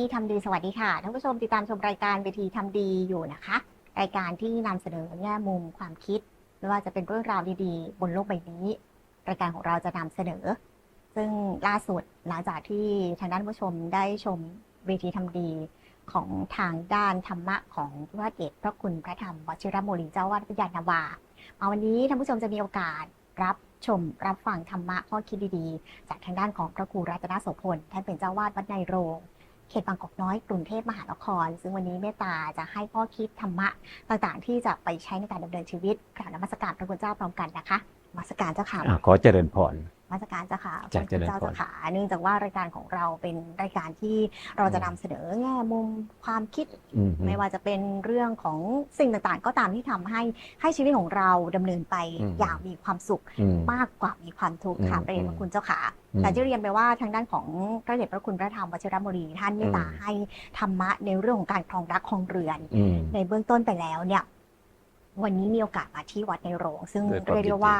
ดีทำดีสวัสดีค่ะท่านผู้ชมติดตามชมรายการเวทีทำดีอยู่นะคะ รายการที่นำเสนอแง่มุมความคิด ไม่ว่าจะเป็นเรื่องราวดีๆ บนโลกใบนี้ รายการของเราจะนำเสนอ ซึ่งล่าสุดหลังจากที่ทางด้านผู้ชมได้ชมเวทีทำดีของทางด้านธรรมะของพระเดชพระคุณพระธรรมวชิรโมลีเจ้าวาดวิทยานาวามาวันนี้ท่านผู้ชมจะมีโอกาสรับชมรับฟังธรรมะข้อคิดดีๆ จากทางด้านของพระครูรัตนโสพลท่านเป็นเจ้าวาดวัดในโรง เขตบางกอกน้อยกรุงเทพมหานคร ซึ่งวันนี้เมตตาจะให้ข้อคิดธรรมะต่างๆ ที่จะไปใช้ในการดำเนินชีวิตกราบนมัสการพระคุณเจ้าพร้อมกันนะคะมัสการเจ้าค่ะขอเจริญพร มาสการเจ้าค่ะจ้ะพระคุณเจ้าเจริญพรเจ้าค่ะเนื่องจากว่ารายการของเราเป็นรายการที่เราจะนำเสนอแง่มุมความคิด อืม ไม่ว่าจะเป็นเรื่องของสิ่งต่างๆ ก็ตามที่ทำให้ให้ชีวิตของเราดำเนินไปอืม อย่างมีความสุข อืม มากกว่ามีความทุกข์ค่ะอืมเรียนพระคุณเจ้าค่ะ อืมแต่ที่เรียนไปว่าทางด้านของพระเดชพระคุณพระธรรมวชิรบุรีท่านเมตตาอืม ให้ธรรมะในเรื่องของการครองรักครองเรือน อืม ในเบื้องต้นไปแล้วเนี่ย วันนี้มีโอกาสมาที่วัดในโรง ซึ่งด้วยความเรียกยินได้ดีว่า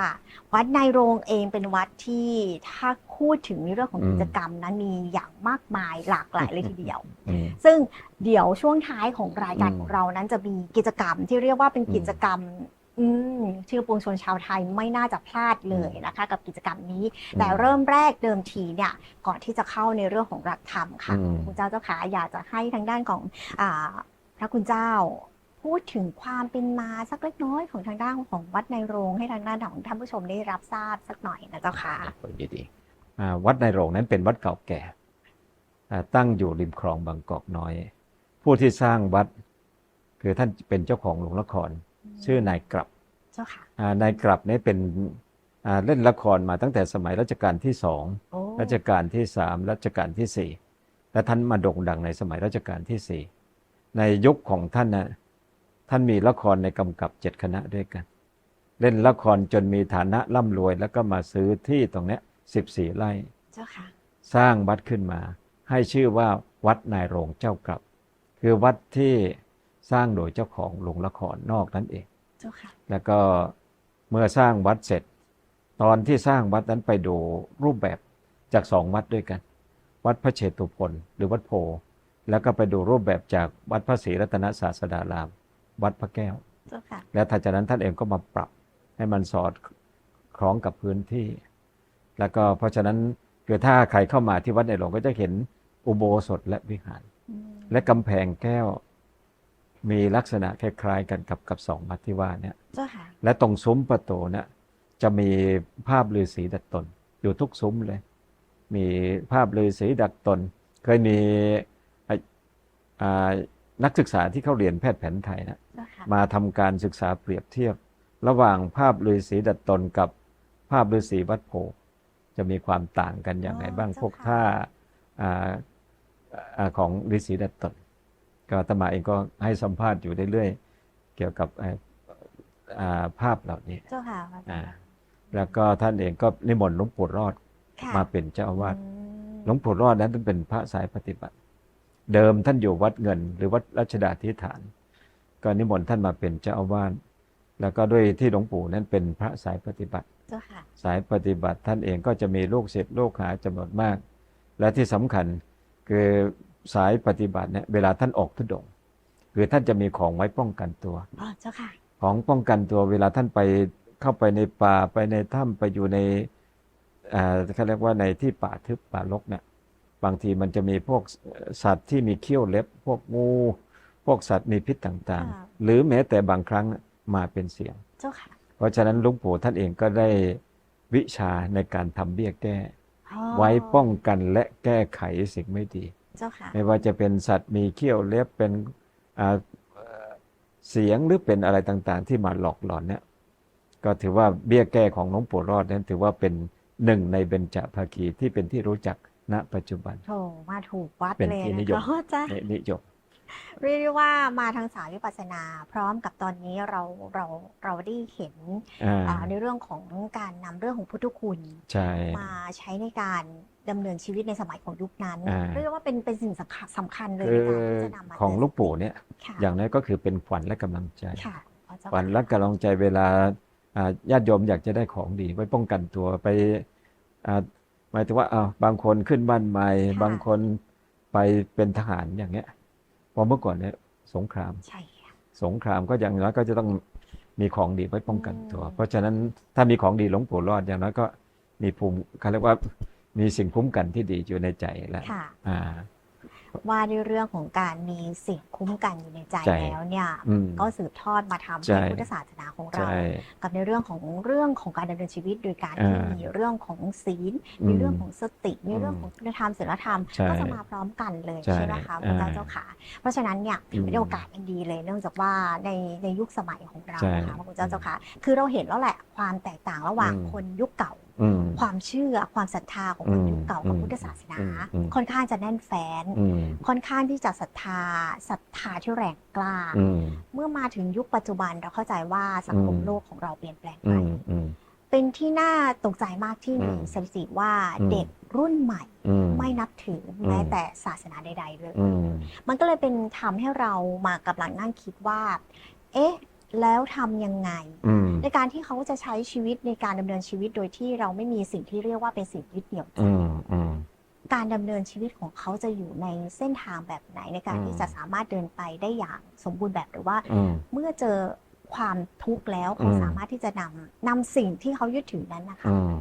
วัดในโรงเองเป็นวัดที่ถ้าพูดถึงในเรื่องของอืม กิจกรรมนั้นมีอย่างมากมายหลากหลายเลยทีเดียว อืม ซึ่งเดี๋ยวช่วงท้ายของรายการอืมของเรานั้นจะมีกิจกรรมที่เรียกว่าเป็นกิจกรรม อืมชื่อปวงชนชาวไทยไม่น่าจะพลาดเลยนะคะ กับกิจกรรมนี้ แต่เริ่มแรกเดิมทีเนี่ยก่อนที่จะเข้าในเรื่องของหลักธรรมค่ะอืม คุณเจ้าเจ้าขาอยากจะให้ทางด้านของอ่าพระคุณเจ้า พูดถึงความเป็นมาสักเล็กน้อยของทางด้านของวัดในโรงให้ทางด้านของท่านผู้ชมได้รับทราบสักหน่อยนะเจ้าค่ะขอยินดีอ่าวัดในโรงนั้นเป็นวัดเก่าแก่อ่าตั้งอยู่ริมคลองบางกอกน้อย ผู้ที่สร้างวัด คือท่านเป็นเจ้าของหลวงละคร ชื่อนายกลับเจ้าค่ะอ่านายกลับนี้เป็นอ่าเล่นละครมาตั้งแต่สมัยรัชกาลที่สองโอ้รัชกาลที่สามรัชกาลที่สี่และท่านมาโด่งดังในสมัยรัชกาลที่สี่ในยุคของท่านนะ ท่านมีละครในกำกับเจ็ดคณะด้วยกัน เล่นละครจนมีฐานะร่ำรวย แล้วก็มาซื้อที่ตรงเนี้ยสิบสี่ไร่เจ้าค่ะสร้างวัดขึ้นมา ให้ชื่อว่าวัดนายโรงเจ้ากลับ คือวัดที่สร้างโดยเจ้าของโรงละครนอกนั่นเองเจ้าค่ะแล้วก็เมื่อสร้างวัดเสร็จ ตอนที่สร้างวัดนั้นไปดูรูปแบบจากสองวัดด้วยกัน วัดพระเชตุพนหรือวัดโพธิ์แล้วก็ไปดูรูปแบบจากวัดพระศรีรัตนศาสดาราม วัดพระแก้วเจ้าค่ะแล้วถัดจากนั้นท่านเองก็มาปรับให้มันสอดคล้องกับพื้นที่ แล้วก็เพราะฉะนั้นคือถ้าใครเข้ามาที่วัดในหลวงก็จะเห็นอุโบสถและวิหารอืมและกำแพงแก้ว มีลักษณะคล้ายๆกันกับกับสองวัดที่ว่าเนี่ยเจ้าค่ะและตรงซุ้มประตูเนี่ยจะมีภาพฤาษีดัดตน อยู่ทุกซุ้มเลย มีภาพฤาษีดัดตน เคยมีไอ้อ่า นักศึกษาที่เขาเรียนแพทย์แผนไทยนะเจ้าค่ะมาทำการศึกษาเปรียบเทียบ ระหว่างภาพฤาษีดัดตนกับภาพฤาษีวัดโพธิ์จะมีความต่างกันอย่างไรบ้างอ๋อพวกเจ้าค่ะท่าอ่าอ่าของฤาษีดัดตนก็อาตมาเองก็ให้สัมภาษณ์อยู่เรื่อยๆเกี่ยวกับเอ่ออ่าภาพเหล่านี้เจ้าค่ะอ่าแล้วก็ท่านเองก็นิมนต์หลวงปู่รอดค่ะมาเป็นเจ้าอาวาสอืมหลวงปู่รอดนั้นท่านเป็นพระสายปฏิบัติ เดิมท่านอยู่วัดเงิน หรือวัดรัชดาธิฐาน ก็นิมนต์ท่านมาเป็นเจ้าอาวาสแล้วก็ด้วยที่หลวงปู่นั้นเป็นพระสายปฏิบัติเจ้าค่ะสายปฏิบัติท่านเองก็จะมีลูกศิษย์ลูกหาจำนวนมาก และที่สำคัญคือสายปฏิบัติเนี่ยเวลาท่านออกทุดงค์คือท่านจะมีของไว้ป้องกันตัวอ๋อเจ้าค่ะ ของป้องกันตัวเวลาท่านไปเข้าไปในป่าไปในถ้ำไปอยู่ในอ่าเขาเรียกว่าในที่ป่าทึบป่ารกเนี่ย บางทีมันจะมีพวกสัตว์ที่มีเขี้ยวเล็บ พวกงู พวกสัตว์มีพิษต่างค่ะๆหรือแม้แต่บางครั้งมาเป็นเสียง เจ้าค่ะ เพราะฉะนั้นหลุงปู่ท่านเองก็ได้วิชาในการทำเบี้ยแก้อ๋อไว้ป้องกันและแก้ไขสิ่งไม่ดี เจ้าค่ะ ไม่ว่าจะเป็นสัตว์มีเขี้ยวเล็บเป็นอ่าเอ่อเสียงหรือเป็นอะไรต่างๆ ที่มาหลอกหลอนเนี่ย ก็ถือว่าเบี้ยแก้ของหลวงปู่รอดนั้นถือว่าเป็นหนึ่งในเบญจภาคีที่เป็นที่รู้จัก ณ ปัจจุบันโถมาถูกวัดเป็นเลยที่นินะยมคะจ้าในนิยมเรียกได้ว่ามาทางสายวิปัสสนา พร้อมกับตอนนี้เราเราเราได้เห็นอ่าอ่าในเรื่องของการนำเรื่องของพุทธคุณใช่มาใช้ในการดำเนินชีวิตในสมัยของยุคนั้นอ่าเรียกได้ว่าเป็นเป็นสิ่งสำคัญสำคัญเลยคืในอการที่จะนำมาของหลูกปู่เนี่ยค่ะอย่างนั้นก็คือเป็นขวัญและกำลังใจค่ะพระเจ้าขวัญและกำลังใจเวลาอ่าญาติโยมอยากจะได้ของดี ไว้ป้องกันตัวไปอ่าห มายถึงว่าอ้าวบางคนขึ้นบ้านใหม่บางคนไปไปเป็นทหารอย่างเงี้ยเพราะเมื่อก่อนเนี่ยสงคราม ใช่ค่ะ สงครามก็อย่างน้อยก็จะต้องมีของดีไว้ป้องกันตัว อืม เพราะฉะนั้นถ้ามีของดีหลวงปู่รอดอย่างน้อยก็มีภูมิเขาเรียกว่ามีสิ่งคุ้มกันที่ดีอยู่ในใจแล้วค่ะ อ่า ว่าด้วยเรื่องของการมีสิ่งคุ้มกันอยู่ในใจใจแล้วเนี่ยอืมก็สืบทอดมาทำใช่ให้พุทธศาสนาของเราใช่กับในเรื่องของเรื่องของการดำเนินชีวิต โดยการที่อ่ามีมีเรื่องของศีลอืมมีเรื่องของสติมีอืมเรื่องของคุณธรรมศีลธรรมใช่ก็จะมาพร้อมกันเลยใช่ใช่ไหมคะพระเจ้าอ่าเจ้าขาเพราะฉะนั้นเนี่ยอืมเป็นโอกาสอันดีเลย เนื่องจากว่าในในยุคสมัยของเราใช่นะคะพระเจ้าเจ้าขาคือเราเห็นแล้วแหละความแตกต่างระหว่างอืมคนยุคเก่าอืม ความเชื่อความศรัทธาของคนอืมยุคเก่ากับอืมพุทธศาสนาอืมอืมค่อนข้างจะแน่นแฟ้นอืมค่อนข้างที่จะศรัทธาศรัทธาที่แรงกล้าอืมเมื่อมาถึงยุคปัจจุบันเราเข้าใจว่าสังคมอืมโลกของเราเปลี่ยนแปลงอืไปมอืมเป็นที่น่าตกใจมากที่มีอืมสถิติว่าอืมเด็กรุ่นใหม่อืมไม่นับถืออมแม้แต่ศาสนาใด ๆ เลยอืมมันก็เลยเป็นทำให้เรามากำลังนั่งคิดว่า เอ๊ะ แล้วทำยังไง อืมในการที่เขาจะใช้ชีวิตในการดำเนินชีวิตโดยที่เราไม่มีสิ่งที่เรียกว่าเป็นสิ่งยึดเหนี่ยวใจอืมอืม การดำเนินชีวิตของเขาจะอยู่ในเส้นทางแบบไหนในการอืม ที่จะสามารถเดินไปได้อย่างสมบูรณ์แบบหรือว่า อืม เมื่อเจอความทุกข์แล้วเขาอืม สามารถที่จะนำนำสิ่งที่เขายึดถือนั้นนะคะ อืม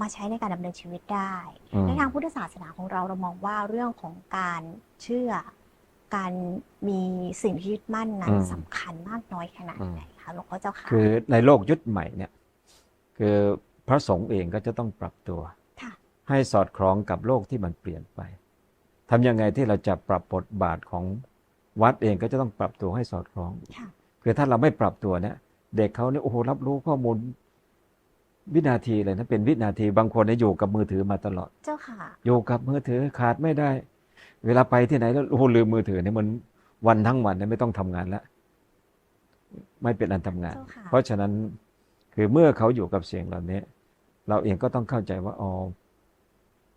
มาใช้ในการดำเนินชีวิตได้ อืมในทางพุทธศาสนาของเราเรามองว่าเรื่องของการเชื่อ การมีสิ่งที่ยึดมั่นนั้นอืม สำคัญมากน้อยขนาดไหนคะหลวงพ่อเจ้าค่ะ คือในโลกยุคใหม่เนี่ยคือพระสงฆ์เองก็จะต้องปรับตัวค่ะ ให้สอดคล้องกับโลกที่มันเปลี่ยนไปทำยังไงที่เราจะปรับบทบาทของวัดเองก็จะต้องปรับตัวให้สอดคล้อง ค่ะ คือถ้าเราไม่ปรับตัวเนี่ยเด็กเขาเนี่ยโอ้โหรับรู้ข้อมูลวินาทีเลยนะเป็นวินาทีบางคนเนี่ยอยู่กับมือถือมาตลอด เจ้าค่ะ อยู่กับมือถือขาดไม่ได้ เวลาไปที่ไหนแล้วโอ้โหลืมมือถือเนี่ยมันวันทั้งวันเนี่ยไม่ต้องทำงานแล้วไม่เป็นอันทำงานเจ้าค่ะเพราะฉะนั้นคือเมื่อเขาอยู่กับเสียงเหล่านี้เราเองก็ต้องเข้าใจว่าอ๋อ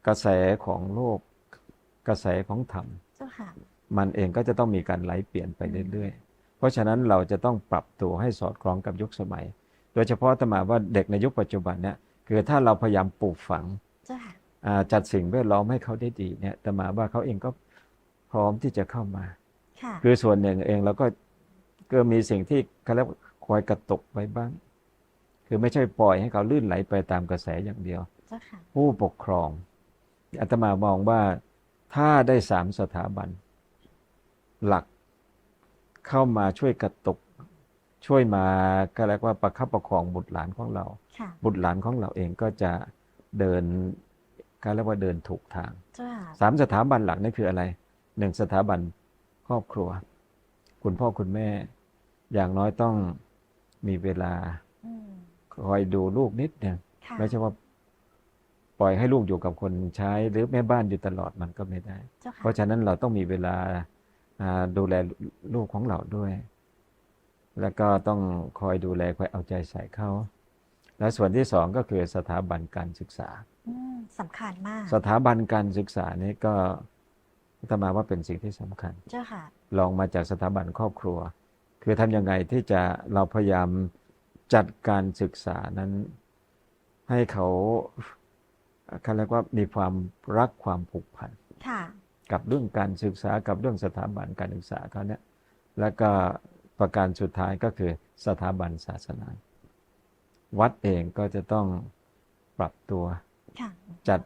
กระแสของโลก กระแสของธรรมเจ้าค่ะมันเองก็จะต้องมีการไหลเปลี่ยนไปเรื่อยๆ เพราะฉะนั้นเราจะต้องปรับตัวให้สอดคล้องกับยุคสมัย โดยเฉพาะตมาว่าเด็กในยุคปัจจุบันเนี่ยคือถ้าเราพยายามปลูกฝังเจ้าค่ะอ่าจัดสิ่งแวดล้อมให้เขาได้ดีเนี่ยตมาว่าเขาเองก็พร้อมที่จะเข้ามาค่ะคือส่วนหนึ่งเองเราก็ก็มีสิ่งที่เขาเรียกว่าคอยกระตุกไว้บ้าง คือไม่ใช่ปล่อยให้เขาลื่นไหลไปตามกระแสอย่างเดียวเจ้าค่ะผู้ปกครองอาตมามองว่าถ้าได้สามสถาบัน หลักเข้ามาช่วยกระตุก ช่วยมาก็เรียกว่าประคับประคองบุตรหลานของเราค่ะบุตรหลานของเราเองก็จะเดิน ก็เรียกว่าเดินถูกทางเจ้าค่ะสามสถาบันหลักนี่คืออะไรหนึ่งสถาบันครอบครัว คุณพ่อคุณแม่ อย่างน้อยต้องมีเวลาอืมคอยดูลูกนิดเนี่ยค่ะไม่ใช่ว่าปล่อยให้ลูกอยู่กับคนใช้ หรือแม่บ้านอยู่ตลอดมันก็ไม่ได้เจ้าเพค่ะราะฉะนั้นเราต้องมีเวลาอ่าดูแลลูกของเราด้วย แล้วก็ต้องคอยดูแลคอยเอาใจใส่เขา และส่วนที่สองก็คือสถาบันการศึกษาอืม สำคัญมาก สถาบันการศึกษานี้ก็อาตมาว่าเป็นสิ่งที่สำคัญ เจ้าค่ะ ลองมาจากสถาบันครอบครัว คือทำยังไงที่จะเราพยายามจัดการศึกษานั้น ให้เขาเขาเรียกว่ามีความรักความผูกพันค่ะกับเรื่องการศึกษากับเรื่องสถาบันการศึกษาเขาเนี่ยแล้วก็ประการสุดท้ายก็คือสถาบันศาสนา วัดเองก็จะต้องปรับตัวค่ะ จัด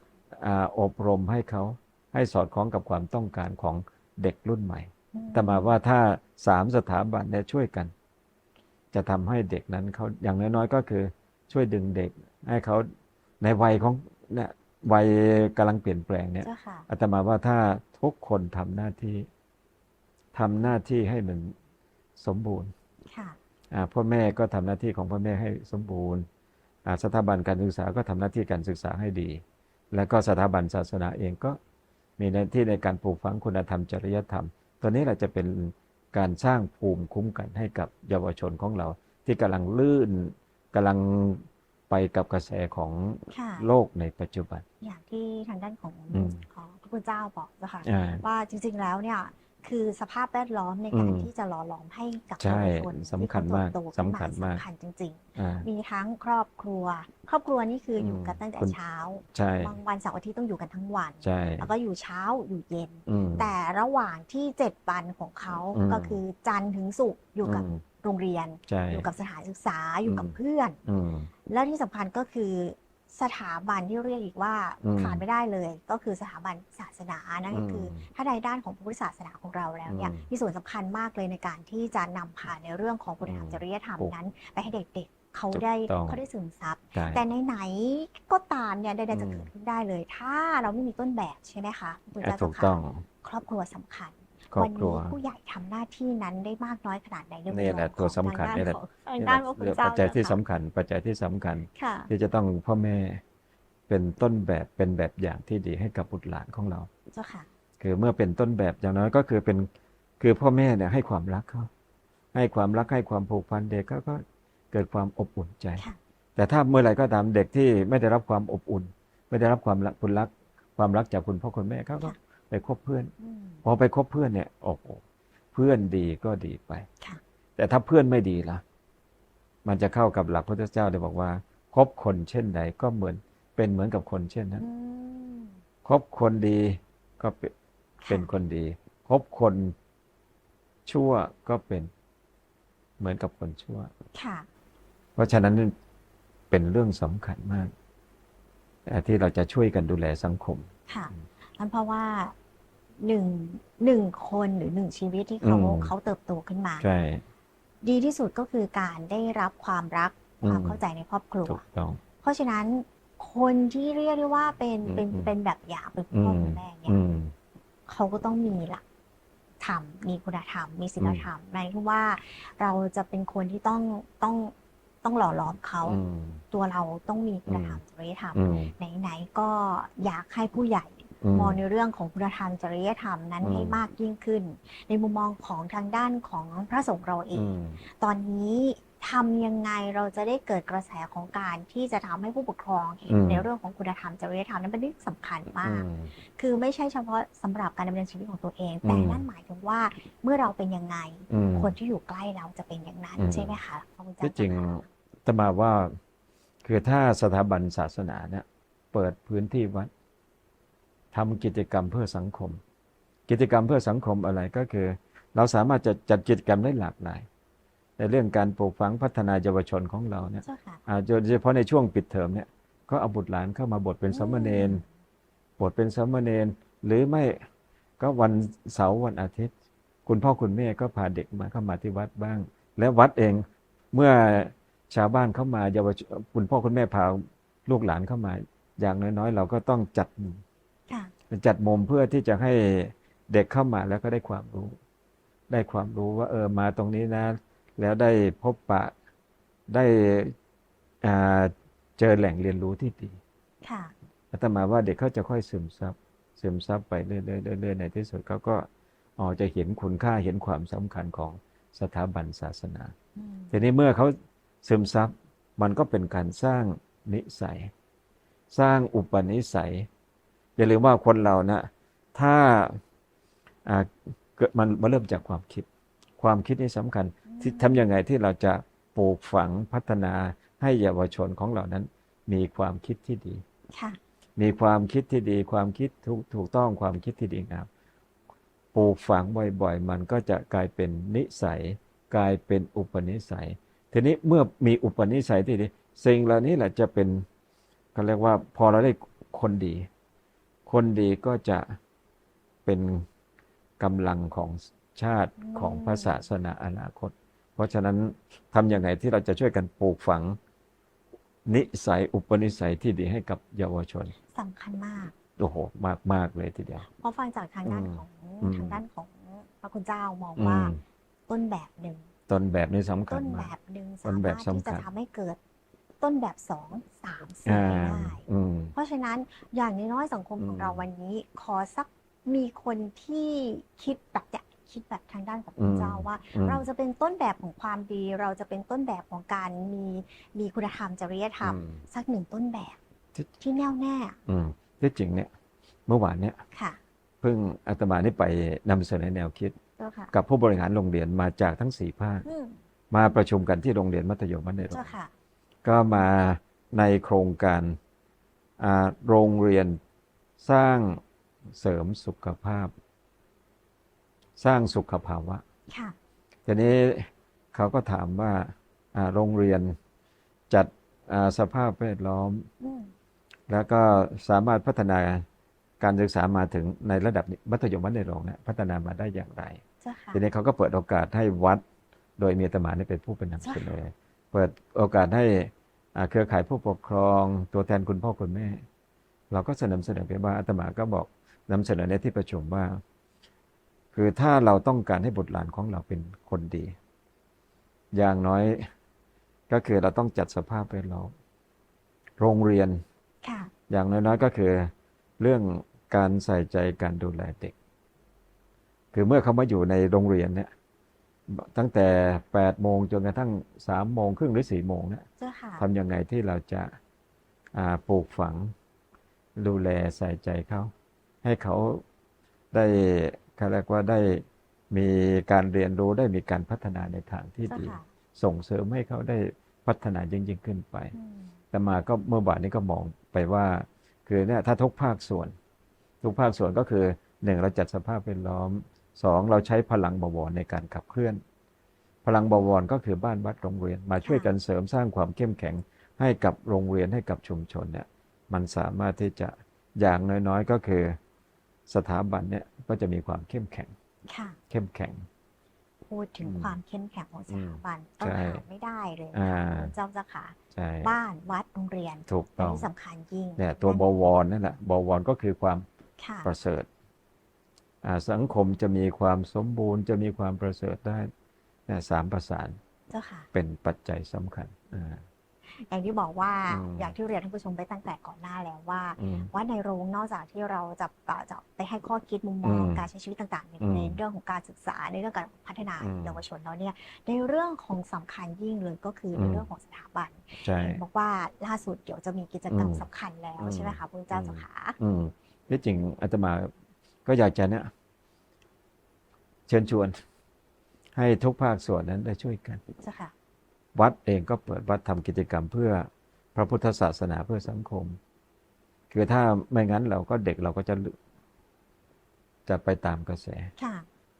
อาอบรมให้เขาให้สอดคล้องกับความต้องการของเด็กรุ่นใหม่อืแต่มาว่าถ้าสามสถาบันเนี่ยช่วยกัน จะทำให้เด็กนั้นเขาอย่างน้อยๆก็คือช่วยดึงเด็กให้เขาในวัยของเนี่ยวัยกำลังเปลี่ยนแปลงเนี่ยเจ้าค่ะอาตมาว่าถ้าทุกคนทำหน้าที่ทำหน้าที่ให้มันสมบูรณ์ค่ะอ่าพ่อแม่ก็ทำหน้าที่ของพ่อแม่ให้สมบูรณ์อ่า สถาบันการศึกษาก็ทำหน้าที่การศึกษาให้ดี แล้วก็สถาบันศาสนาเองก็มีหน้าที่ในการปลูกฝังคุณธรรมจริยธรรม ตัวนี้แหละจะเป็นการสร้างภูมิคุ้มกันให้กับเยาวชนของเรา ที่กำลังลื่นกำลังไปกับกระแสของค่ะโลกในปัจจุบัน อย่างที่ทางด้านของอืมของพระพุทธเจ้าบอกนะคะอ่าว่าจริงๆแล้วเนี่ย คือสภาพแวดล้อมในการอืมที่จะหล่อหลอมให้กับใช่เยาวชนสำคัญมากที่เขเติบโตขึ้นสำคัญมากสำคัญจริงอ่าๆมีทั้งครอบครัว ครอบครัวนี่คืออมอยู่กันตั้งแต่คุณเช้าใช่บางวันเสาร์อาทิตย์ต้องอยู่กันทั้งวันใช่แล้วก็อยู่เช้าอยู่เย็นอืมแต่ระหว่างที่เจ็ดวันของเขาอืมก็คือจันทร์ถึงศุกร์อยู่กับอืมโรงเรียนใช่อยู่กับสถานศึกษาอยู่กับอืมเพื่อนอืมและที่สำคัญก็คือ สถาบันที่เรียกอีกว่าอืมขาดไม่ได้เลย ก็คือสถาบันศาสนานั่นก็คืออมถ้าในด้านของพระพุทธศาสนาของเราแล้วเนี่ยอืมมีส่วนสำคัญมากเลยในการที่จะนำพาในเรื่องของคุณธรรมอืมจริยธรรมถูกนั้น ไปให้เด็กๆเขาถูกได้ต้อง เขาได้ซึมซับ ใช่ แต่ไหนๆก็ตามเนี่ยใดๆจะอืม เกิดขึ้นได้เลย ถ้าเราไม่มีต้นแบบใช่ไหมคะคุณอะเจ้าถูกค่ะต้อง ครอบครัวสำคัญ ครอบวัครันี้วผู้ใหญ่ทำหน้าที่นั้นได้มากน้อยขนาดไหนในมุมนี่แหละมองตัวของสำคัญทางนี่แหด้านละของทางด้านพระคุณเรื่องเจ้าปัจจัยที่เจ้าสำคัญ ปัจจัยที่สำคัญค่ะที่จะต้องพ่อแม่เป็นต้นแบบเป็นแบบอย่างที่ดีให้กับบุตรหลานของเราเจ้าค่ะคือเมื่อเป็นต้นแบบอย่างน้อยก็คือเป็นคือพ่อแม่เนี่ยให้ความรักเขาให้ความรักให้ความผูกพันเด็กก็ก็เกิดความอบอุ่นใจค่ะแต่ถ้าเมื่อไหร่ก็ตามเด็กที่ไม่ได้รับความอบอุ่น ไม่ได้รับความรักคุณรักความรักจากคุณพ่อคุณแม่เขาก็ ค่ะไปคบเพื่อนอืมพอไปคบเพื่อนเนี่ยโอ้โหเพื่อนดีก็ดีไปค่ะแต่ถ้าเพื่อนไม่ดีล่ะ มันจะเข้ากับหลักพระพุทธเจ้าเลยบอกว่า คบคนเช่นใดก็เหมือนเป็นเหมือนกับคนเช่นนั้นอืมคบคนดีก็เป็นเป็นคนดี คบคนชั่วก็เป็นเหมือนกับคนชั่วค่ะเพราะฉะนั้นเป็นเรื่องสำคัญมากแต่ที่เราจะช่วยกันดูแลสังคม ค่ะนั่นเพราะว่า หนึ่งหนึ่งคนหรือหนึ่งชีวิตที่เขาอืม เขาเติบโตขึ้นมา ใช่ ดีที่สุดก็คือการได้รับความรักอืม ความเข้าใจในครอบครัว ถูกต้อง เพราะฉะนั้นคนที่เรียกได้ว่าเป็นอืมเป็นอืม เป็นแบบอย่างเป็นคุณอืพ่อมคุณแม่เนี่ย อืม เขาก็ต้องมีหลักธรรมมีคุณธรรม มีศีลธรรมในที่ว่าเราจะเป็นคนที่ต้องต้องต้องหล่อหลอมเขา อืม ตัวเราต้องมีคุณธรรมจริยธรรมอืม ไหนๆก็อยากให้ผู้ใหญ่อืม มองในเรื่องของคุณธรรมจริยธรรมนั้นอืมให้มากยิ่งขึ้น ในมุมมองของทางด้านของพระสงฆ์เราเออืงมตอนนี้ทำยังไงเราจะได้เกิดกระแสของการที่จะทำให้ผู้ปกครองเห็นอืมในเรื่องของคุณธรรมจริยธรรมนั้นเป็นเรื่องสำคัญมากอืมคือไม่ใช่เฉพาะสำหรับการดำเนินชีวิตของตัวเอง แต่อืมนั่นหมายถึงว่าเมื่อเราเป็นยังไงอืมคนที่อยู่ใกล้เราจะเป็นอย่างนั้นอืมใช่ไหมคะพระคุณเจ้าที่จริงเจ้าค่ะจะมาว่าคือถ้าสถาบันศาสนาเนี่ยเปิดพื้นที่วัด ทำกิจกรรมเพื่อสังคม กิจกรรมเพื่อสังคมอะไรก็คือ เราสามารถจะจัดกิจกรรมได้หลากหลายในเรื่องการปลูกฝังพัฒนาเยาวชนของเราเนี่ยเจ้าค่ะอาโดยเฉพาะในช่วงปิดเทอมเนี่ยก็เอาบุตรหลานเข้ามาบทเป็นสามเณรบทเป็นสามเณรหรือไม่ก็วันเสาร์วันอาทิตย์ คุณพ่อคุณแม่ก็พาเด็กมาเข้ามาที่วัดบ้าง และวัดเองเมื่อชาวบ้านเข้ามาเยาวชนคุณพ่อคุณแม่พาลูกหลานเข้ามา อย่างน้อยๆ เราก็ต้องจัดมุมค่ะ จัดมุมเพื่อที่จะให้เด็กเข้ามาแล้วก็ได้ความรู้ ได้ความรู้ว่า เออมาตรงนี้นะ แล้วได้พบปะได้อ่าเจอแหล่งเรียนรู้ที่ดีค่ะอาตมาว่าเด็กเขาจะค่อยซึมซับซึมซับไปเรื่อยๆเรื่อยๆในที่สุดเขาก็อ๋อจะเห็นคุณค่าเห็นความสำคัญของสถาบันศาสนาอืมทีนี้เมื่อเขาซึมซับมันก็เป็นการสร้างนิสัย สร้างอุปนิสัย อย่าลืมว่าคนเรานะ ถ้าอ่าเกิดมันมาเริ่มจากความคิด ความคิดนี่สำคัญ ที่ทำยังไงที่เราจะปลูกฝังพัฒนาให้เยาวชนของเรานั้น มีความคิดที่ดีค่ะมีความคิดที่ดี ความคิดถูกถูกต้องความคิดที่ดีงามปลูกฝังบ่อยๆ มันก็จะกลายเป็นนิสัย กลายเป็นอุปนิสัย ทีนี้เมื่อมีอุปนิสัยที่ดีสิ่งเหล่านี้แหละจะเป็นเขาเรียกว่าพอเราได้คนดี คนดีก็จะเป็นกำลังของชาติอืมของพระศาสนาอนาคต เพราะฉะนั้นทำอย่างไรที่เราจะช่วยกันปลูกฝัง นิสัยอุปนิสัยที่ดีให้กับเยาวชนสำคัญมากโอ้โหมากมากเลยทีเดียวเพราะฟังจากทางด้านอืมของอืมทางด้านของพระคุณเจ้ามองอืว่ามต้นแบบหนึ่งต้นแบบนี้สำคัต้ญนแบมากบหนึ่งต้สานแบมาบรถสำที่คัจะญทำให้เกิด ต้นแบบสองสามสี่อ่าได้ อืม เพราะฉะนั้นอย่างน้อยๆสังคมของอืม เราวันนี้ ขอสักมีคนที่คิดแบบเนี้ยคิดแบบทางด้านของคุณเจ้าว่า อืม เราจะเป็นต้นแบบของความดี เราจะเป็นต้นแบบของการมีมีคุณธรรมจริยธรรม อืมสักหนึ่งต้นแบบที่ ที่แน่วแน่อืมที่จริงเนี่ยเมื่อวานเนี่ยค่ะเพึ่งอาตมานี่ไปนำเสนอแนวคิด เจ้าค่ะกับผู้บริหารโรงเรียนมาจากทั้งสี่ภาค อืมมาประชุมกันที่โรงเรียนมัธยมวัดในโรงเจ้าค่ะ ก็มาในโครงการอ่าโรงเรียนสร้างเสริมสุขภาพ สร้างสุขภาวะค่ะทีนี้เขาก็ถามว่าอ่าโรงเรียนจัดอ่าสภาพแวดล้อมอืมแล้วก็สามารถพัฒนาการศึกษามาถึงในระดับมัธยมวัดในโรงเนี่ยพัฒนามาได้อย่างไรเจ้าค่ะทีนี้เขาก็เปิดโอกาสให้วัดโดยมีอาตมาเนี่ยเป็นผู้เป็นนำเสนอเปิดโอกาสให้อ่า เครือข่ายผู้ปกครองตัวแทนคุณพ่อคุณแม่ เราก็เสนอเสนอไปว่าอาตมาก็บอกนำเสนอในที่ประชุมว่า คือถ้าเราต้องการให้บุตรหลานของเราเป็นคนดี อย่างน้อยก็คือเราต้องจัดสภาพแวดล้อมโรงเรียนค่ะอย่างน้อยๆก็คือเรื่องการใส่ใจการดูแลเด็ก คือเมื่อเขามาอยู่ในโรงเรียนเนี่ย ตั้งแต่8โมงจนกระทั่ง3โมงครึ่งหรือ4โมงเนี่ยเจ้าค่ะทำยังไงที่เราจะอ่าปลูกฝังดูแลใส่ใจเขา ให้เขาได้เขาเรียกว่าได้มีการเรียนรู้ได้มีการพัฒนาในทางที่เจ้าดีค่ะส่งเสริมให้เขาได้พัฒนายิ่งยิ่งขึ้นไปอืมแต่มาก็เมื่อบ่ายนี้ก็มองไปว่า คือเนี่ยถ้าทุกภาคส่วน ทุกภาคส่วนก็คือหนึ่งเราจัดสภาพแวดล้อม สองเราใช้พลังบวรในการขับเคลื่อน พลังบวรก็คือบ้านวัดโรงเรียนมาช่วยกันเสริมสร้างความเข้มแข็งให้กับโรงเรียนให้กับชุมชนเนี่ยมันสามารถที่จะอย่างน้อยๆก็คือสถาบันเนี่ยก็จะมีความเข้มแข็งค่ะเข้มแข็ง พูดถึงอืมความเข้มแข็งของสถาบันอืมต้องใช่ขาดไม่ได้เลยนะอ่าคะคุณเจ้าเจ้าค่ะใช่บ้านวัดโรงเรียนถูกอันต้องนี้สำคัญยิ่งเนี่ยตัวบวรนั่นแหละบวรก็คือความค่ะประเสริฐอ่า สังคมจะมีความสมบูรณ์ จะมีความประเสริฐได้เนี่ยสามประสานเจ้าค่ะเป็นปัจจัยสำคัญอ่าอย่างที่บอกว่าอืมอย่างที่เรียนท่านผู้ชมไปตั้งแต่ก่อนหน้าแล้วว่าอืมว่าในโรงนอกจากที่เราจะเอ่อจะไปให้ข้อคิดมุมมองอืมการใช้ชีวิตต่างๆในอืมในเรื่องของการศึกษาในเรื่องการพัฒนาอืมเยาวชนแล้วเนี่ยในเรื่องของสำคัญยิ่งเลยก็คือในอืมเรื่องของสถาบันใช่เห็นบอกว่าล่าสุดเดี๋ยวจะมีกิจกรรมอืมสำคัญแล้วอืมใช่ไหมคะคุณเจ้าเจ้าขาอืมที่จริงอาตมา ก็อยากจะเนี่ยเชิญชวน ให้ทุกภาคส่วนนั้นได้ช่วยกันเจ้าค่ะวัดเองก็เปิดวัดทำกิจกรรมเพื่อพระพุทธศาสนาเพื่อสังคม คือถ้าไม่งั้นเราก็เด็กเราก็จะลืจะไปตามกระแสค่ะ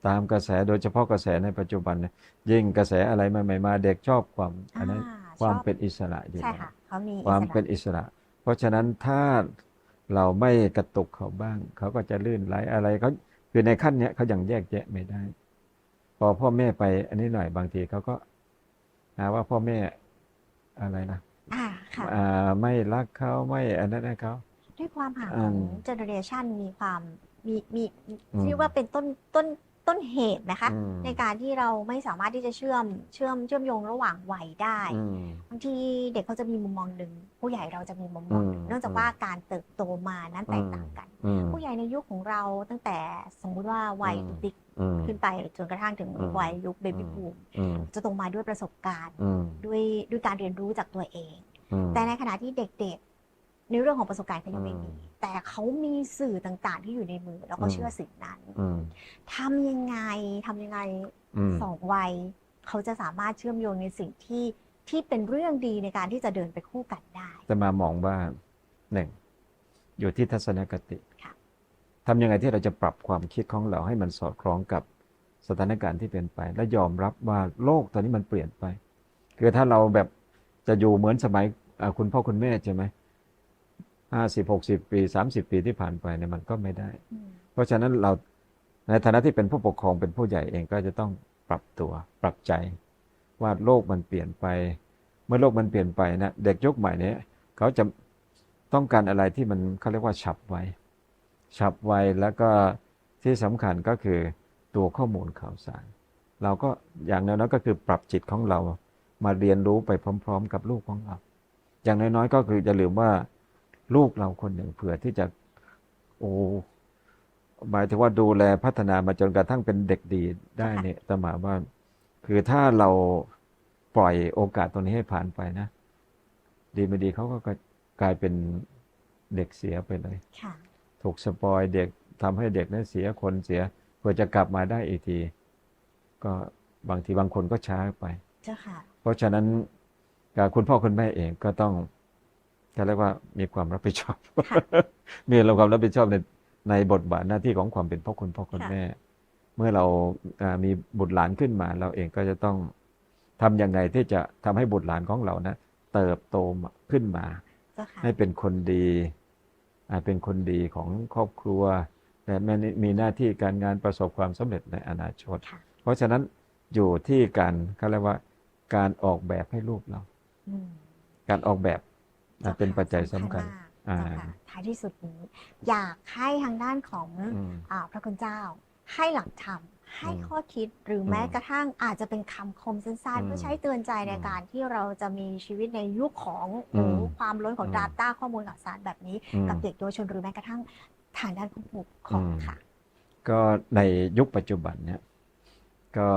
ตามกระแสโดยเฉพาะกระแสในปัจจุบันเนี่ยยิ่งกระแสอะไรใหม่ๆมาเด็กชอบความอันนั้นอ่าความชอบเป็นอิสระอยู่ใช่แล้วค่ะเขามีความอิสระเป็นอิสระ เพราะฉะนั้นถ้า เราไม่กระตุกเขาบ้าง เขาก็จะลื่นไหลอะไรเขาคือในขั้นเนี้ยเขายังแยกแยะไม่ได้ พอพ่อแม่ไปอันนี้หน่อยบางทีเขาก็หาว่าพ่อแม่อะไรนะอ่าค่ะอ่าไม่รักเขาไม่อันนั้นให้เขาด้วยความห่างอืของมเจเนอเรชันมีความมีมีอืมเรียกว่าเป็นต้นต้น ต้นเหตุนะคะ อืม ในการที่เราไม่สามารถที่จะเชื่อมเชื่อมเชื่อมโยงระหว่างวัยได้อืม บางทีเด็กเขาจะมีมุมมองหนึ่งผู้ใหญ่เราจะมีมุมมองหนึ่งอืมเนื่องจากว่าการเติบโตมานั้นแตกต่างกัน อืม ผู้ใหญ่ในยุคของเราตั้งแต่สมมุติว่าวัยอืมติ๊กอืม ๆขึ้นไปจนกระทั่งถึงอืม วัยยุคเบบี้อืมบูมอืมจะโตมาด้วยประสบการณ์ อืมด้วยด้วยการเรียนรู้จากตัวเอง อืม แต่ในขณะที่เด็กๆ ในเรื่องของประสบการณ์เขายังไม่มี อืม แต่เขามีสื่อต่างๆ ที่อยู่ในมือ แล้วก็อืมเชื่อสิ่งนั้นอืมทำยังไงทำยังไงอืมสองวัยเขาจะสามารถเชื่อมโยงในสิ่งที่ที่เป็นเรื่องดีในการที่จะเดินไปคู่กันได้จะมามองว่าหนึ่งอยู่ที่ทัศนคติค่ะทำยังไงที่เราจะปรับความคิดของเราให้มันสอดคล้องกับสถานการณ์ที่เป็นไป และยอมรับว่าโลกตอนนี้มันเปลี่ยนไป คือถ้าเราแบบจะอยู่เหมือนสมัยอ่าคุณพ่อคุณแม่ใช่ไหม ห้าสิบหกสิบปีสามสิบปีที่ผ่านไปเนี่ยมันก็ไม่ได้อืมเพราะฉะนั้นเราในฐานะที่เป็นผู้ปกครองเป็นผู้ใหญ่เองก็จะต้องปรับตัวปรับใจ ว่าโลกมันเปลี่ยนไป เมื่อโลกมันเปลี่ยนไปนะเด็กยุคใหม่เนี้ยเขาจะต้องการอะไรที่มันเขาเรียกว่าฉับไวฉับไวแล้วก็ที่สำคัญก็คือตัวข้อมูลข่าวสาร เราก็อย่างน้อยๆก็คือปรับจิตของเรามาเรียนรู้ไปพร้อม ๆ กับลูกของเรา อย่างน้อยๆก็คือจะลืมว่า ลูกเราคนหนึ่งเผื่อที่จะโอ้หมายถึงว่าดูแลพัฒนามาจนกระทั่งเป็นเด็กดีได้เนี่ยแต่หมายว่า คือถ้าเราปล่อยโอกาสตรงนี้ให้ผ่านไปนะ ดีไม่ดีเขาก็กลายเป็นเด็กเสียไปเลยค่ะถูกสปอยเด็กทำให้เด็กนั้นเสียคนเสียเพื่อจะกลับมาได้อีกที ก็บางทีบางคนก็ช้าไปเจ้าค่ะเพราะฉะนั้นการคุณพ่อคุณแม่เองก็ต้อง จะเรียกว่ามีความรับผิดชอบค่ะมีความรับผิดชอบในในบทบาทหน้าที่ของความเป็นพ่อคุณพ่อคุณค่ะแม่ เมื่อเราอ่ามีบุตรหลานขึ้นมา เราเองก็จะต้องทำยังไงที่จะทำให้บุตรหลานของเรานะเติบโตขึ้นมาเจ้าค่ะให้เป็นคนดีอ่าเป็นคนดีของครอบครัวและแม้มีหน้าที่การงานประสบความสำเร็จในอนาคตค่ะเพราะฉะนั้นอยู่ที่การเขาเรียกว่าการออกแบบให้ลูกเราอืมการออกแบบนะจ้าค่ะ เป็นปัจจัยสำคัญมากอ่าเจ้าค่ะท้ายที่สุดนี้ อยากให้ทางด้านของอืมอ่าพระคุณเจ้า ให้หลักธรรมให้อืมข้อคิดหรืออมแม้กระทั่งอาจจะเป็นคำคมสั้นอืๆมเพื่อใช้เตือนใจในอืมการที่เราจะมีชีวิตในยุคของอืมโอ้ความล้นของอืม Data ข้อมูลข่าวสารแบบนี้อืมกับเด็กเยาวชนหรือแม้กระทั่งทางด้านผู้ปกครองอืมค่ะ ก็ในยุคปัจจุบันเนี่ยก็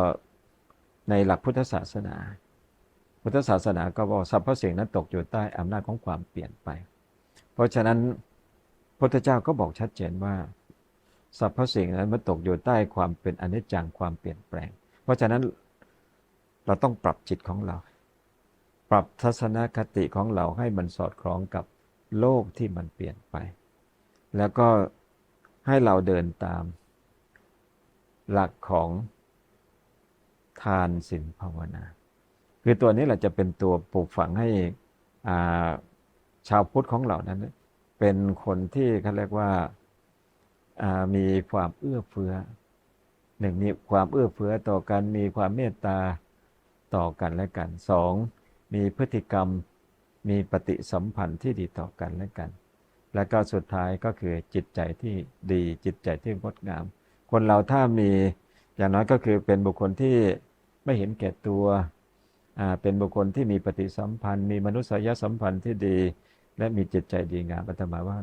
ในหลักพุทธศาสนา พุทธศาสนาก็บอกสรรพสิ่งนั้นตกอยู่ใต้อำนาจของความเปลี่ยนไป เพราะฉะนั้นพระพุทธเจ้าก็บอกชัดเจนว่าสรรพสิ่งนั้นมันตกอยู่ใต้ความเป็นอนิจจังความเปลี่ยนแปลง เพราะฉะนั้นเราต้องปรับจิตของเรา ปรับทัศนคติของเราให้มันสอดคล้องกับโลกที่มันเปลี่ยนไป แล้วก็ให้เราเดินตาม หลักของทานศีลภาวนา คือตัวนี้แหละจะเป็นตัวปลูกฝังให้ชาวพุทธของเรานั้น เป็นคนที่เขาเรียกว่ามีความเอื้อเฟื้อหนึ่งมีความเอื้อเฟื้อต่อกันมีความเมตตาต่อกันและกันสองมีพฤติกรรมมีปฏิสัมพันธ์ที่ดีต่อกันและกัน และก็สุดท้ายก็คือจิตใจที่ดีจิตใจที่งดงาม คนเราถ้ามีอย่างน้อยก็คือเป็นบุคคลที่ไม่เห็นแก่ตัว เป็นบุคคลที่มีปฏิสัมพันธ์ มีมนุษยสัมพันธ์ที่ดี และมีจิตใจดีงามอาตมาว่า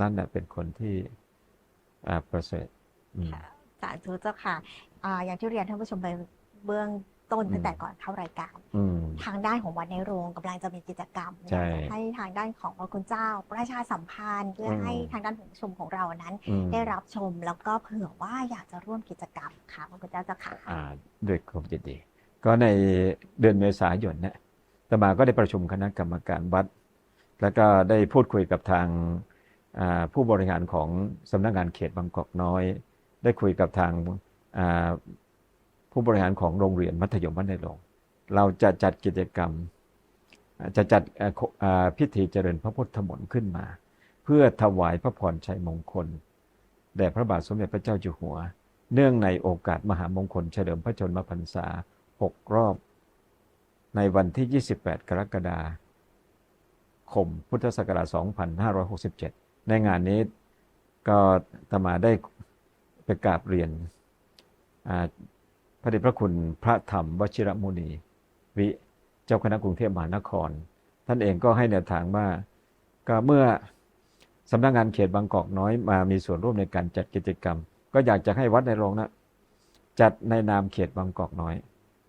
นั่นน่ะเป็นคนที่อ่าประเสริฐอืมค่ะสาธุเจ้าค่ะอ่าอย่างที่เรียนท่านผู้ชมไปเบื้องต้นอืมตั้งแต่ก่อนเข้ารายการอืมทางด้านของวัดในโรงกำลังจะมีกิจกรรมใช่อยากจะให้ทางด้านของพระคุณเจ้า ประชาสัมพันธ์เพื่ออมให้ทางด้านผู้ชมของเรานั้นอืมได้รับชมแล้วก็เผื่อว่าอยากจะร่วมกิจกรรมค่ะพระคุณเจ้าเจ้าค่ะอ่าด้วยความยินดี ก็ในเดือนเมษายนเนี่ยตมาก็ได้ประชุมคณะกรรมการวัด แล้วก็ได้พูดคุยกับทางผู้บริหารของสำนักงานเขตบางกอกน้อย ได้คุยกับทางผู้บริหารของโรงเรียนมัธยมวัดในหลวงเราจะจัดกิจกรรม จะจัดพิธีเจริญพระพุทธมนต์ขึ้นมา เพื่อถวายพระพรชัยมงคลแด่พระบาทสมเด็จพระเจ้าอยู่หัว เนื่องในโอกาสมหามงคลเฉลิมพระชนมพรรษา 6 รอบ ในวันที่ 28 กรกฎาคม พุทธศักราช 2567 ในงานนี้ก็ตมาได้ไปกราบเรียนพระเดชพระคุณพระธรรมวชิรมุนี วิเจ้าคณะกรุงเทพมหานคร ท่านเองก็ให้แนวทางว่าก็เมื่อสำนักงานเขตบางกอกน้อยมามีส่วนร่วมในการจัดกิจกรรม ก็อยากจะให้วัดในโรงนะจัดในนามเขตบางกอกน้อย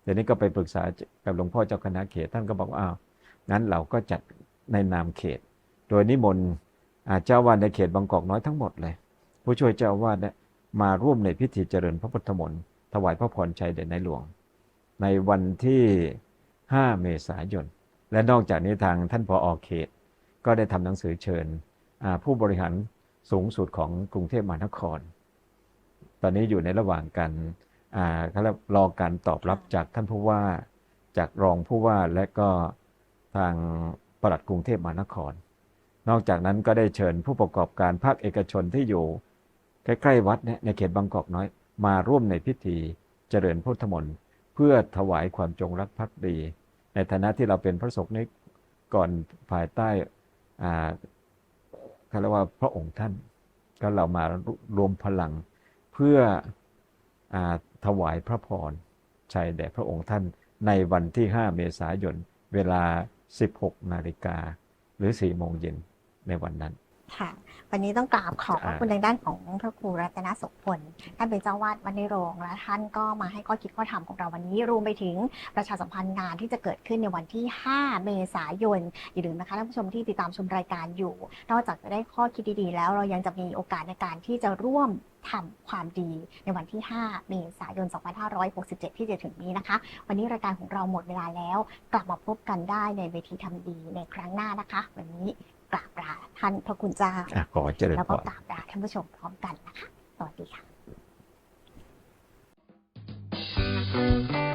เดี๋ยวนี้ก็ไปปรึกษากับหลวงพ่อเจ้าคณะเขตท่านก็บอกว่าอ้าวงั้นเราก็จัดในนามเขต โดยนิมนต์เจ้าวาดในเขตบางกอกน้อยทั้งหมดเลย ผู้ช่วยเจ้าวาดมาร่วมในพิธีเจริญพระพุทธมนต์ถวายพระพรชัยแด่ในหลวง ในวันที่ 5 เมษายน และนอกจากนี้ทางท่านพออเขต ก็ได้ทำหนังสือเชิญผู้บริหารสูงสุดของกรุงเทพมหานคร ตอนนี้อยู่ในระหว่างการ เขาเรียกรอการตอบรับจากท่านผู้ว่า จากรองผู้ว่าและก็ทางปลัดกรุงเทพมหานคร นอกจากนั้นก็ได้เชิญผู้ประกอบการภาคเอกชนที่อยู่ ใกล้ๆวัดเนี่ยในเขตบางกอกน้อย มาร่วมในพิธีเจริญพุทธมนต์เพื่อถวายความจงรักภักดี ในฐานะที่เราเป็นพระสงฆ์นี้ก่อนภายใต้อ่าเขาเรียกว่าพระองค์ท่าน ก็เรามารวมพลังเพื่ออา ถวายพระพรชัยแด่พระองค์ท่านในวันที่ 5 เมษายน เวลา 16 นาฬิกา หรือ 4 โมงเย็นในวันนั้น ค่ะ วันนี้ต้องกราบขอบพระอ่าคุณทางด้านของพระครูรัตนโสพล ท่านเป็นเจ้าวาดวัดในโรง และท่านก็มาให้ข้อคิดข้อธรรมของเราวันนี้ รวมไปถึงประชาสัมพันธ์งานที่จะเกิดขึ้นในวันที่ 5 เมษายน อย่าลืมนะคะท่านผู้ชมที่ติดตามชมรายการอยู่ นอกจากจะได้ข้อคิดดีๆ แล้วเรายังจะมีโอกาสในการที่จะร่วม ทำความดีในวันที่ 5 เมษายน 2567 ที่จะถึงนี้นะคะ วันนี้รายการของเราหมดเวลาแล้ว กลับมาพบกันได้ในเวทีทำดีในครั้งหน้านะคะ วันนี้กราบลาท่านพระคุณเจ้าขอเจริญแล้วก็กราบลาท่านผู้ชมพร้อมกันนะคะ สวัสดีค่ะ Thank you.